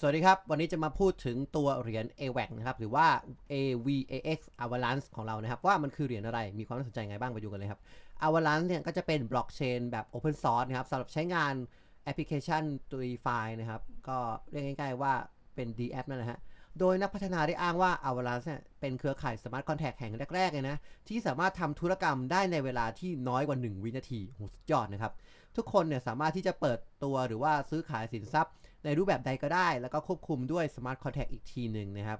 สวัสดีครับ วันนี้จะมาพูดถึงตัวเหรียญ AVAX นะครับ หรือว่า AVAX Avalanche ของเรานะครับ ว่ามันคือเหรียญอะไรมีความน่าสนใจไงบ้างไปดูกันเลยครับ Avalanche เนี่ยก็จะเป็นบล็อกเชนแบบ Open Source นะครับสำหรับใช้งานแอปพลิเคชันตัวไฟนะครับ ก็เรียกง่ายๆว่าเป็น D app นั่นแหละฮะ โดยนักพัฒนาได้อ้างว่า Avalanche เนี่ยเป็นเครือข่าย Smart Contract แห่งแรกๆเลยนะ ที่สามารถทำธุรกรรมได้ในเวลาที่น้อยกว่า 1 วินาทีโหสุดยอดนะครับ ทุกคนเนี่ยสามารถที่จะเปิดตัวหรือว่าซื้อขายสินทรัพย์ ในรูปแบบใดก็ได้ แล้วก็ควบคุมด้วย Smart Contract อีกทีหนึ่งนะครับ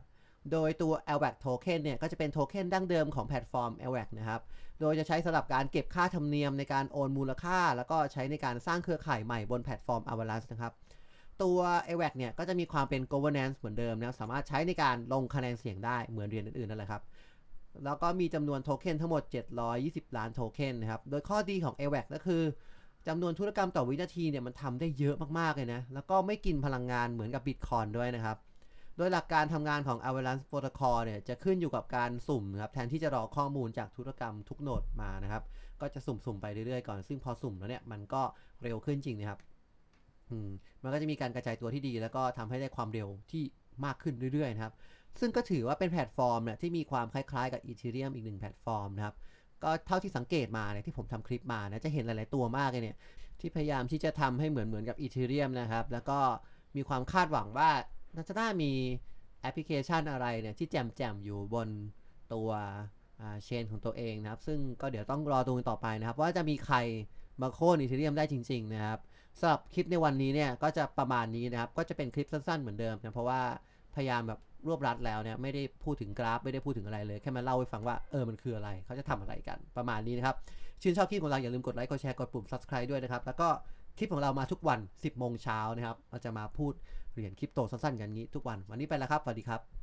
โดยตัว LVAC Token เนี่ยก็จะเป็นโทเค็นดั้งเดิมของแพลตฟอร์ม LVAC นะครับ โดยจะใช้สำหรับการเก็บค่าธรรมเนียมในการโอนมูลค่า แล้วก็ใช้ในการสร้างเครือข่ายใหม่บนแพลตฟอร์ม Avalanche นะครับ ตัว LVAC เนี่ยก็จะมีความเป็น governance เหมือนเดิมนะสามารถใช้ในการลงคะแนนเสียงได้เหมือนเหรียญอื่นๆนั่นแหละครับ แล้วก็มีจำนวนโทเค็นทั้งหมด 720 ล้านโทเค็นนะครับ โดยข้อดีของ LVAC ก็คือจำนวนธุรกรรมต่อวินาทีเนี่ยมันทำได้เยอะมากๆเลยนะ แล้วก็ไม่กินพลังงานเหมือนกับ Bitcoin ด้วยนะครับ โดยหลักการทำงานของ Avalanche Protocol เนี่ยจะขึ้นอยู่กับการสุ่มนะครับแทนที่จะรอข้อมูลจากธุรกรรมทุกโนดมานะครับ ก็จะสุ่มๆไปเรื่อยๆก่อน ซึ่งพอสุ่มแล้วเนี่ยมันก็เร็วขึ้นจริงนะครับ มมันก็จะมีการกระจายตัวที่ดี แล้วก็ทำให้ได้ความเร็วที่มากขึ้นเรื่อยๆนะครับ ซึ่งก็ถือว่าเป็นแพลตฟอร์มเนี่ยที่มีความคล้ายๆกับ Ethereum อีกหนึ่งแพลตฟอร์มนะครับ ก็เท่าที่สังเกตมาเนี่ยที่ผมทำคลิปมานะจะเห็นหลายๆตัวมากเลยเนี่ยที่พยายามที่จะทำให้เหมือนเหมือนกับ Ethereum นะครับ แล้วก็มีความคาดหวังว่าน่าจะน่ามีแอปพลิเคชันอะไรเนี่ยที่แจมๆอยู่บนตัวเชนของตัวเองนะครับ ซึ่งก็เดี๋ยวต้องรอดูต่อไปนะครับ ว่าจะมีใครมาโค่น Ethereum ได้จริง ๆ นะครับ สำหรับคลิปในวันนี้เนี่ยก็จะประมาณนี้นะครับ ก็จะเป็นคลิปสั้นๆเหมือนเดิมนะเพราะว่าพยายามแบบรวบรัดแล้วเนี่ยไม่ได้พูดถึงกราฟไม่ได้พูดถึงอะไรเลยแค่มาเล่าให้ฟังว่าเออมันคืออะไรเขาจะทำอะไรกันประมาณนี้นะครับชื่นชอบคลิปของเราอย่าลืมกดไลค์กดแชร์กดปุ่ม subscribe ด้วยนะครับแล้วก็คลิปของเรามาทุกวัน 10โมงเช้านะครับเราจะมาพูดเหรียญคริปโตสั้นๆกันนี้ทุกวันวันนี้ไปแล้วครับสวัสดีครับ